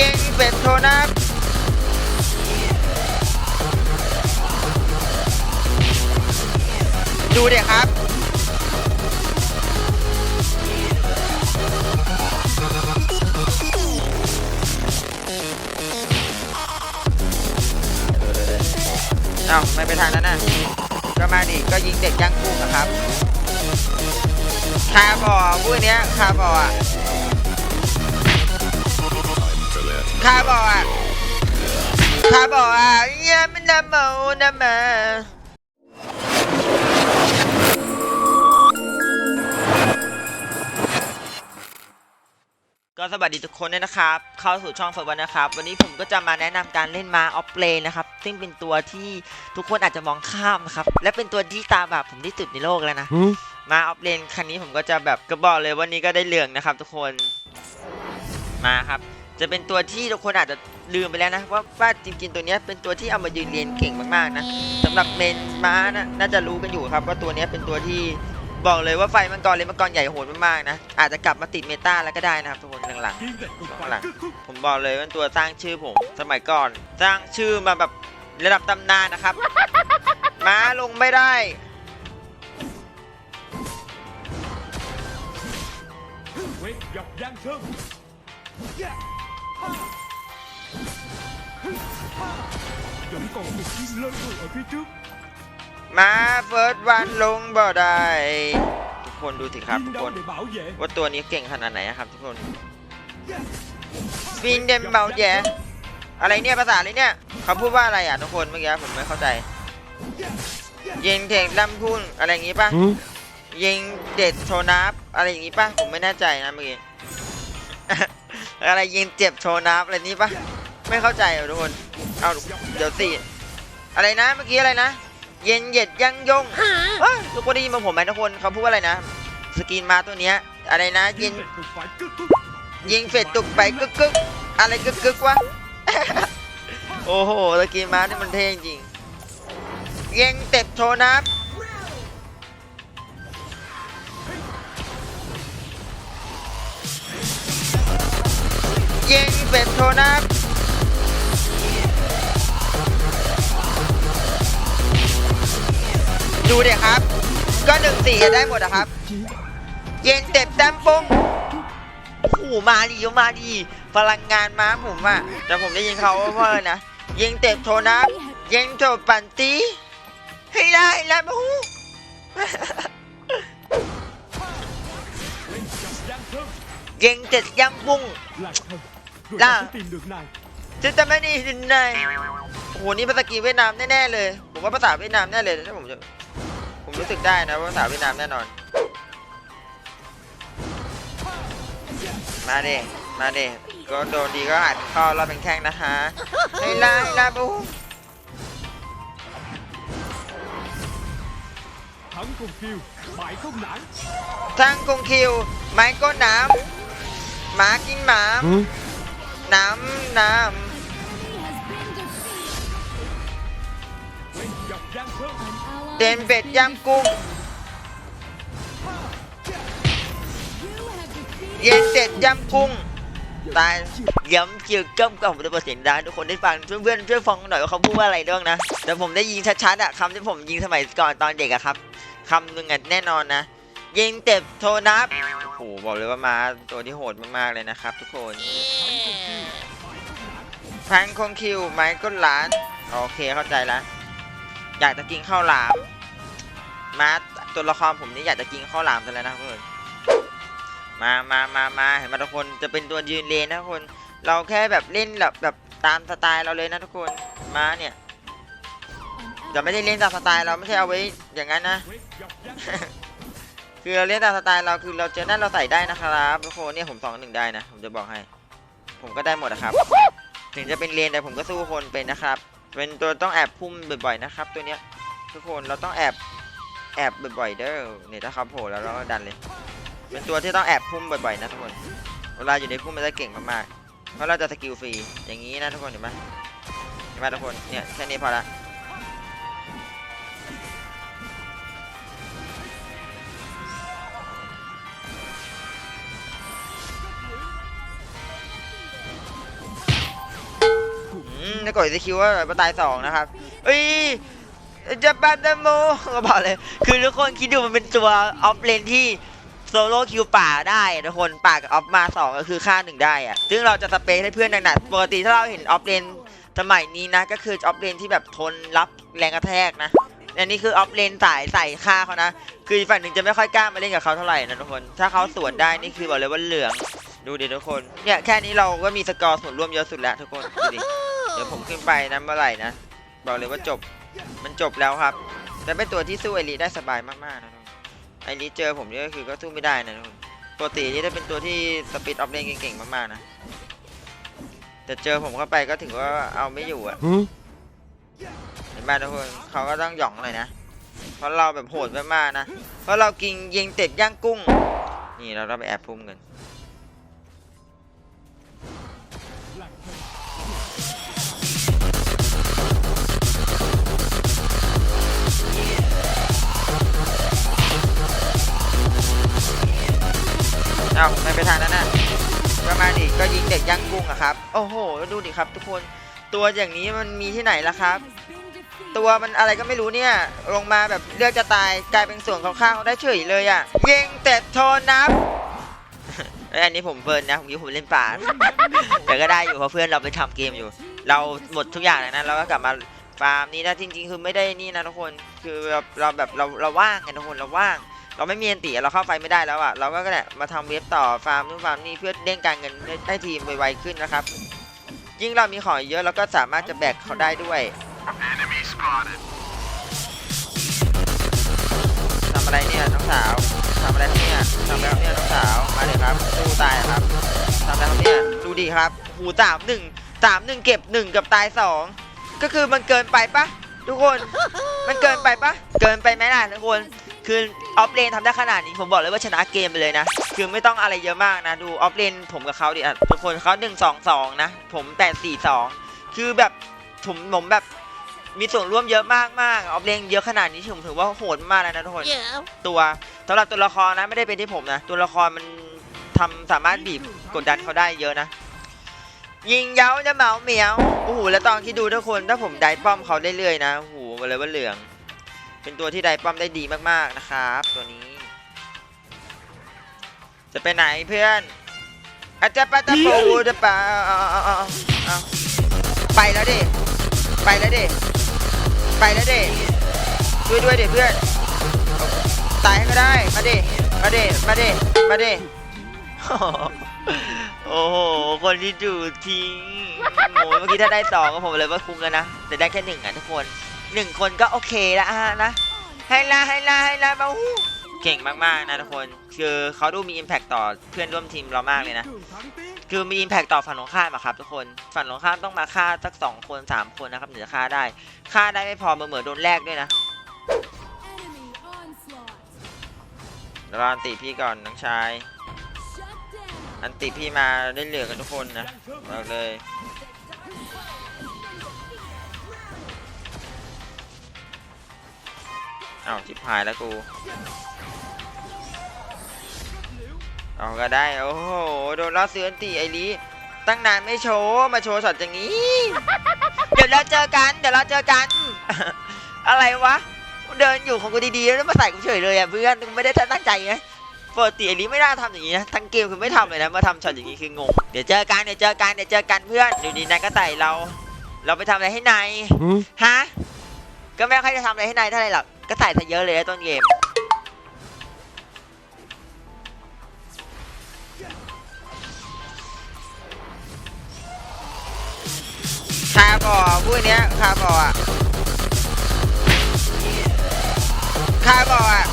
ยิงเป็ดโทนับดูเด็กครับ เอ้าไม่ไปทางนั้นนะก็มาดิก็ยิงเด็กย่างกุ้งนะครับคาบอพูดเนี้ยคาบออะ คาบออะคาบออะเยี่ยมน้ำเมาน้ำมาก็สวัสดีทุกคนด้วยนะครับ เข้าสู่ช่องเฟิร์วันนะครับ วันนี้ผมก็จะมาแนะนำการเล่นมาออฟเลนนะครับ ซึ่งเป็นตัวที่ทุกคนอาจจะมองข้ามนะครับ และเป็นตัวที่ตาแบบผมที่สุดในโลกแล้วนะ มาออฟเลนคันนี้ผมก็จะแบบก็บอกเลยวันนี้ก็ได้เหลืองนะครับ ทุกคน มาครับ จะเป็นตัวที่ทุกคนอาจจะลืมไปแล้วนะว่าว่าจริงๆตัวเนี้ยเป็นตัวที่เอามายืนเรียนเก่งมากๆนะสำหรับเมนม้านะน่าจะรู้กันอยู่ครับว่าตัวเนี้ยเป็นตัวที่บอกเลยว่าไฟมังกรเลนมังกรใหญ่โหดมากๆนะอาจจะกลับมาติดเมตาแล้วก็ได้นะครับทุกคนหลังๆผมบอกเลยว่าตัวสร้างชื่อผม สมัยก่อน สร้างชื่อมาแบบระดับตำนานนะครับ ม้าลงไม่ได้ Quét dọc Giang Sơn Vẫn còn một chiến lớn hơn ở phía trước ม้าเฟิร์สวันลงบ่ได้ทุกคนดูสิครับทุกคน ว่าตัวนี้เก่งขนาดไหนอะครับทุกคนฟินเดมเบลแยอะไรเนี่ยภาษาอะไรเนี่ยเขาพูดว่าอะไรอะทุกคนเมื่อกี้ผมไม่เข้าใจ ยิงเทงดำพุ่งอะไรอย่างงี้ป่ะยิงเด็ดโชนับอะไรอย่างงี้ป่ะผมไม่แน่ใจนะเมื่อกี้ อะไรยิงเจ็บโชว์นับอะไรนี้ป่ะไม่เข้าใจอะทุกคนเอาเดี๋ยวสิอะไรนะเมื่อกี้อะไรนะ เย็นเหย็ดยั่งยงเฮ้ยทุกคนได้ยินมาผมไหมทุกคนเขาพูดว่าอะไรนะ สกรีนมาตัวเนี้ยอะไรนะยิง Chiến thuật phải kết thúc ยิงเฟดตุกไปกึกกึกอะไรกึกกึกวะโอ้โหสกรีนมานี่มันเท่จริงยิงเต็บโชว์นับ ยิงเป็ดโชว์นับดูเด็กครับ ก็หนึ่งสี่ได้หมดอะครับ เย็นเต็บแต้มปุ้งโอ้โหมาดีมาดี พลังงานม้าผมอะแต่ผมได้ยินเขาว่าว่าอะไรนะยิงเต็บโทนับยิงโถปั่นตีให้ได้แล้วมูยิงเจ็ดย่างปุ้ง Lại thân Rồi Là- ta sẽ tìm được nàng จะจะไม่ดีสินายโอ้โหนี่ภาษากีเวียดนามแน่ๆเลยผมว่าภาษาเวียดนามแน่เลยถ้าผมจะผมรู้สึกได้นะว่าภาษาเวียดนามแน่นอน มาเดมาเดก็โดนดีก็อาจเข้ารอบเป็นแข้งนะฮะให้ลาให้ลาบู Thắng không kiêu Bại không nản ทั้งกงคิวไม้ก้นน้ำหมากินหมาม น้ำน้ำเดนเป็ดย่างกุ้งเย็นเสร็จย่ำกุ้งตายย้ำเกี่ยวกับกับผมจะเปิดเสียงดังทุกคนได้ฟังเพื่อนๆช่วยฟังหน่อยว่าเขาพูดว่าอะไรด้วยนะแต่ผมได้ยิงชัดๆอะคำที่ผมยิงสมัยก่อนตอนเด็กอะครับคำหนึ่งอะแน่นอนนะยิงเต็บโทนับโอ้โหบอกเลยว่ามาตัวที่โหดมากๆเลยนะครับ ทุกคน พงคงคิวไม้ก้นหลาน โอเคเข้าใจแล้ว อยากจะกินข้าวหลาม มาตัวละครผมนี่อยากจะกินข้าวหลามกันแล้วนะครับทุกคนมามามามาเห็นไหมทุกคนจะเป็นตัวยืนเลนนะทุกคน เราแค่แบบเล่นแบบแบบตามสไตล์เราเลยนะทุกคน มาเนี่ยจะไม่ได้เล่นตามสไตล์เราไม่ใช่เอาไว้อย่างนั้นนะ คือเราเล่นตามสไตล์เราคือเราเจอหน้าเราใส่ได้นะครับทุกคนเนี่ยผมสองหนึ่งได้นะ ผมจะบอกให้ ผมก็ได้หมดนะครับ ถึงจะเป็นเลนแต่ผมก็สู้คนเป็นนะครับ เป็นตัวต้องแอบพุ่มบ่อยๆนะครับ ตัวเนี้ยทุกคนเราต้องแอบแอบบ่อยๆเด้อเนี่ยถ้าเขาโผล่แล้วเราก็ดันเลย เป็นตัวที่ต้องแอบพุ่มบ่อยๆนะทุกคนเวลาอยู่ในพุ่มมันจะเก่งมากๆเพราะเราจะสกิลฟรีอย่างนี้นะทุกคนเห็นไหมเห็นไหมทุกคนเนี่ยแค่นี้พอละ มจะกดสกิลว่าตายสองนะครับเอ้ยจะปันดโมก็บอกเลย คือทุกคนคิดดูมันเป็นตัวออฟเลนที่โซโล่คิวป่าได้ทุกคนป่ากับออฟมาสองก็คือค่าหนึ่งได้อะซึ่งเราจะสเปคให้เพื่อนหนักๆปกติถ้าเราเห็นออฟเลนสมัยนี้นะ ก็คือออฟเลนที่แบบทนรับแรงกระแทกนะอันนี้คือออฟเลนสายใส่ค่าเขานะ คือฝั่งหนึ่งจะไม่ค่อยกล้ามาเล่นกับเขาเท่าไหร่นะทุกคน ถ้าเขาสวนได้นี่คือบอกเลยว่าเหลือง ดูดิทุกคน เนี่ยแค่นี้เราก็มีสกอร์ส่วนร่วมเยอะสุดแล้วทุกคนดูดิ ดี๋ยวผมขึ้นไปนะเมื่อไหร่นะบอกเลยว่าจบมันจบแล้วครับ แต่เป็นตัวที่สู้ไอรีได้สบายมากๆนะทุกคนไอรีเจอผมเนี่ยก็คือก็สู้ไม่ได้นะทุกคนปกตินี่จะเป็นตัวที่สปีดออฟเลนเก่งๆมากๆนะแต่เจอผมเข้าไปก็ถือว่าเอาไม่อยู่อะเห็นไหมทุกคนเขาก็ต้องหย่องเลยนะเพราะเราแบบโหดมากๆนะเพราะเรากินยิงเต็ดย่างกุ้ง นี่เราต้องไปแอบพุ่มกัน เอาไม่ไปทางนั้นน่ะก็มาดิก็ยิงเด็กย่างกุ้งอะครับ โอ้โห ดูดิครับ ทุกคนตัวอย่างนี้มันมีที่ไหนล่ะครับ ตัวมันอะไรก็ไม่รู้เนี่ย ลงมาแบบเลือกจะตายกลายเป็นส่วนของข้าเขาได้เฉยเลยอะยิงแต่โทนนับเอ้ยอันนี้ผมเบิร์นนะผมคิดว่ผมเล่นป่าแต่ก็ได้อยู่เพราะเพื่อนเราไปทำเกมอยู่ เราหมดทุกอย่างเลยนะเราก็กลับมาฟาร์มนี้นะจริงๆ คือไม่ได้นี่นะทุกคนคือเราเราแบบเราเราว่างไงทุกคนเราว่าง เราไม่มีอันติเราเข้าไฟไม่ได้แล้วอะ่ะเราก็เนี่มาทำเว็บต่อฟาร์มนู่นฟาร์มนี่เพื่อเด้งการเงินให้ทีมไวๆขึ้นนะครับ ยิ่งเรามีของเยอะเราก็สามารถจะแบกเขาได้ด้วยทำอะไรเนี่ยน้องสาวทำอะไรเนี่ยทำอะไรครับเนี่ยน้องสาวมาเลยครับสู้ตายครับทำอะไรครับเนี่ยดูดิครับหูสามหนึ่งสามหนึ่งเก็บหนึ่งกับตายสองก็คือมันเกินไปปะทุกคนมันเกินไปปะเกินไปไหมล่ะทุกคน คือออฟเลนทำได้ขนาดนี้ผมบอกเลยว่าชนะเกมไปเลยนะ คือไม่ต้องอะไรเยอะมากนะ ดูออฟเลนผมกับเขาดิอะทุกคนเขาหนึ่งสองสองนะ ผมแปดสี่สองคือแบบผมผมแบบมีส่วนร่วมเยอะมากมากออฟเลนเยอะขนาดนี้ผมถือว่าโหดมากแล้วนะทุกคน ตัวสำหรับตัวละครนะไม่ได้เป็นที่ผมนะ ตัวละครมันทำสามารถบีบกดดันเขาได้เยอะนะยิงเย้าจะเหมาเหมียวโอ้โหแล้วตอนที่ดูทุกคนถ้าผมได้ป้อมเขาเรื่อยๆนะโอ้โหมาเลยว่าเหลือง เป็นตัวที่ได้ป้อมได้ดีมากๆนะครับ ตัวนี้ จะไปไหนเพื่อนอาจจะปตะปูจะปะเอาเอาเอาไปแล้วดิไปแล้วดิไปแล้วดิช่วยด้วยดิเพื่อนตายก็ได้มาดิมาดิมาดิมาดิโอ้โหคนที่ดูทิ้งโอ้ยเมื่อกี้ถ้าได้สองก็ผมเลยว่าคุ้มแล้วนะแต่ได้แค่หนึ่งอะทุกคน หนึ่งคนก็โอเคแล้วฮะนะให้ละให้ละให้ละมาหูเก่งมากๆนะทุกคน คือเขาดูมี impact ต่อเพื่อนร่วมทีมเรามากเลยนะ คือมี impact ต่อฝั่งตรงข้ามอะครับทุกคน ฝั่งตรงข้ามต้องมาฆ่าสักสองคนสามคนนะครับถึงจะฆ่าได้ ฆ่าได้ไม่พอเหมือนโดนแลกด้วยนะรอนติพี่ก่อนน้องชาย อันติพี่มาได้เหลือกันทุกคนนะบอกเลย อ้าวชิบหายแล้วกู เอาก็ได้ โอ้โห โดนล่อซื้ออันติไอรีตั้งนานไม่โชว์ มาโชว์ช็อตอย่างนี้ เดี๋ยวเราเจอกัน เดี๋ยวเราเจอกัน อะไรวะ เดินอยู่ของกูดีๆ แล้วมาใส่กูเฉยเลยอะเพื่อนกูไม่ได้ตั้งใจไงปกติไอรีไม่น่าทำอย่างนี้นะ ทั้งเกมคือไม่ทำเลยนะ มาทำช็อตอย่างนี้คืองง เดี๋ยวเจอกัน เดี๋ยวเจอกัน เดี๋ยวเจอกันเพื่อนดูดีนายก็ใส่เรา เราไปทำอะไรให้นาย ฮะ ก็ไม่ค่อยจะทำอะไรให้นายเท่าไหร่หรอก ก็ใส่ซะเยอะเลยนะต้นเกมคาบอพูดเนี้ยคาบออะคาบออะ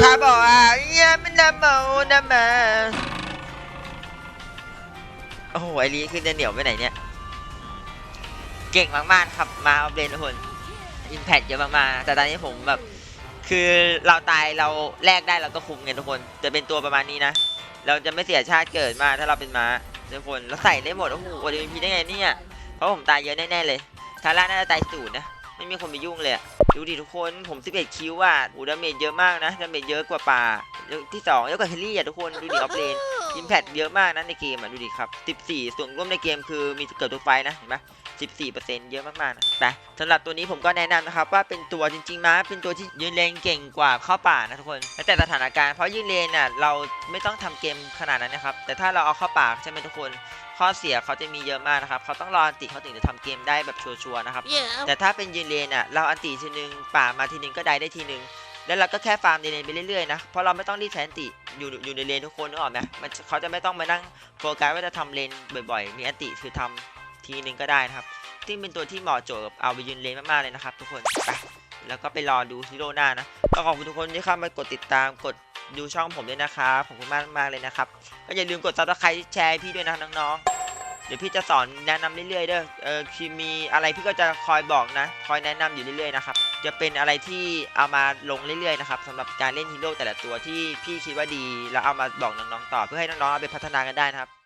คาบออะเยี่ยมันนำเมาน้ำมาโอ้โหไอรีขึ้นจะเหนียวไปไหนเนี่ย เก่งมากๆครับมาเอัปเดตทุกคน อิมแพคเยอะมากๆแต่ตอนนี้ผมแบบคือเราตายเราแลกได้เราก็คุ้มไงทุกคนจะเป็นตัวประมาณนี้นะ เราจะไม่เสียชาติเกิดมาถ้าเราเป็นม้าทุกคนเราใส่ได้หมดโอ้โหวันนี้พีได้ไงเนี่ยเพราะผมตายเยอะแน่ๆเลยทาร่าน่าจะตายสูตรนะไม่มีคนไปยุ่งเลยดูดิทุกคนผม 11 คิวอะอูดาเมจเยอะมากนะดาเมจเยอะกว่าป่าที่2เยอะกว่าเฮลี่อะทุกคนดูดิออฟเลนอิมแพดเยอะมากนะในเกมอะดูดิครับ 14 ส่วนร่วมในเกมคือมีเกือบทุกไฟนะเห็นไหม 14%เยอะมากๆนะแต่สำหรับตัวนี้ผมก็แนะนำนะครับว่าเป็นตัวจริงๆมาเป็นตัวที่ยืนเลนเก่งกว่าเข้าป่านะทุกคนแล้วแต่สถานการณ์เพราะยืนเลนน่ะเราไม่ต้องทำเกมขนาดนั้นนะครับแต่ถ้าเราเอาเข้าป่าใช่ไหมทุกคนข้อเสียเขาจะมีเยอะมากนะครับเขาต้องรออันติเขาถึงจะทำเกมได้แบบชัวร์ๆนะครับแต่ถ้าเป็นยืนเลนอะเราอันติทีนึงป่ามาทีนึงก็ได้ได้ทีนึงแล้วเราก็แค่ฟาร์มในเลนไปเรื่อยๆนะ เพราะเราไม่ต้องรีบใช้อันติอยู่อยู่ในเลนทุกคนนึกออกไหมมันเขาจะไม่ต้องมานั่งโฟกัสว่าจะทำเลนบ่อยๆ มีอันติคือทำ ทีนึงก็ได้นะครับซึ่งเป็นตัวที่เหมาะโจทย์กับเอาไปยืนเลนมากๆเลยนะครับ ทุกคนไปแล้วก็ไปรอดูฮีโร่หน้านะก็ขอบคุณทุกคนที่เข้ามากดติดตามกดดูช่องผมด้วยนะครับขอบคุณมากมากเลยนะครับก็อย่าลืมกดซับสไครต์แชร์พี่ด้วยนะน้องๆเดี๋ยวพี่จะสอนแนะนำเรื่อยๆเด้อเออคือมีอะไรพี่ก็จะคอยบอกนะ คอยแนะนำอยู่เรื่อยๆนะครับจะเป็นอะไรที่เอามาลงเรื่อยๆนะครับสำหรับการเล่นฮีโร่แต่ละตัวที่พี่คิดว่าดีแล้วเอามาบอกน้องๆต่อเพื่อให้น้องๆเอาไปพัฒนากันได้นะครับ